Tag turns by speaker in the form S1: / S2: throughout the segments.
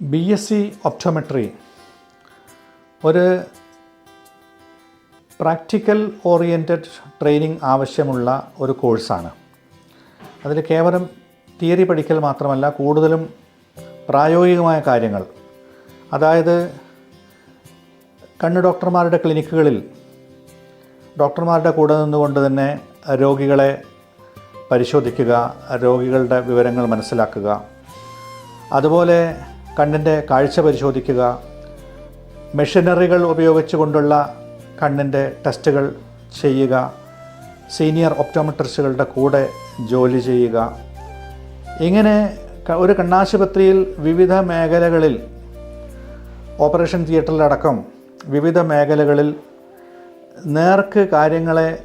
S1: B S C optometry ഒരു practical oriented training ആവശ്യമുള്ള ഒരു കോഴ്സാണ്. അതിൽ കേവലം തിയറി പഠിക്കൽ മാത്രമല്ല കൂടുതലും പ്രായോഗികമായ കാര്യങ്ങൾ. അതായത് കണ്ണ് ഡോക്ടർമാരുടെ ക്ലിനിക്കുകളിൽ ഡോക്ടർമാരുടെ കൂടെ നിന്നുകൊണ്ട് തന്നെ രോഗികളെ പരിശോധിക്കുക രോഗികളുടെ വിവരങ്ങൾ മനസ്സിലാക്കുക. അതുപോലെ കണ്ണിന്റെ കാഴ്ച പരിശോധിക്കുക. മെഷീനറികൾ ഉപയോഗിച്ചുകൊണ്ടുള്ള കണ്ണിന്റെ ടെസ്റ്റുകൾ ചെയ്യുക. സീനിയർ ഒപ്റ്റോമെട്രിസ്റ്റുകളുടെ കൂടെ ജോലി ചെയ്യുക. ഇങ്ങനെ ഒരു കണ്ണാശുപത്രിയിൽ വിവിധ മേഖലകളിൽ ഓപ്പറേഷൻ തിയേറ്ററിലടക്കം വിവിധ മേഖലകളിൽ നേർക്ക് കാര്യങ്ങളെ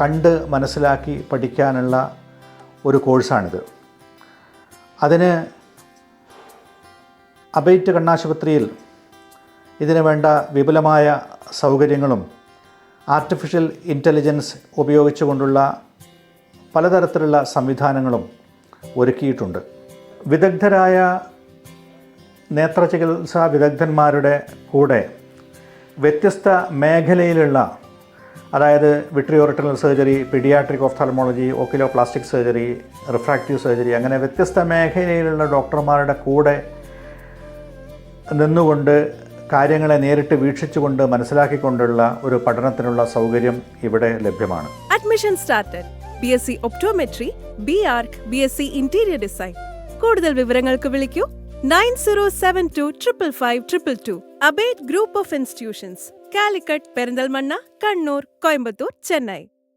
S1: കണ്ട് മനസ്സിലാക്കി പഠിക്കാനുള്ള ഒരു കോഴ്സാണിത്. അതിന് അബൈറ്റ് കണ്ണാശുപത്രിയിൽ ഇതിനു വേണ്ട വിപുലമായ സൗകര്യങ്ങളും ആർട്ടിഫിഷ്യൽ ഇന്റലിജൻസ് ഉപയോഗിച്ചുകൊണ്ടുള്ള പലതരത്തിലുള്ള സംവിധാനങ്ങളും ഒരുക്കിയിട്ടുണ്ട്. വിദഗ്ധരായ നേത്ര ചികിത്സാ വിദഗ്ധന്മാരുടെ കൂടെ വ്യത്യസ്ത മേഖലയിലുള്ള അതായത് vitreoretinal surgery paediatric ophthalmology oculoplastic surgery refractive surgery അങ്ങനെ വ്യത്യസ്ത മേഖലയിലുള്ള ഡോക്ടർമാരുടെ കൂടെ നിന്നുകൊണ്ട് കാര്യങ്ങളെ നേരിട്ട് വീക്ഷിച്ചുകൊണ്ട് മനസ്സിലാക്കിക്കൊണ്ടുള്ള ഒരു പഠനത്തിനുള്ള സൗകര്യം ഇവിടെ ലഭ്യമാണ്.
S2: Admission started B S C optometry B arch B S C interior design കൂടുതൽ വിവരങ്ങൾക്ക് വിളിക്കൂ. Nine zero seven two triple five triple two. Abate group of institutions. Calicut Perinthalmanna Kannur Coimbatore Chennai.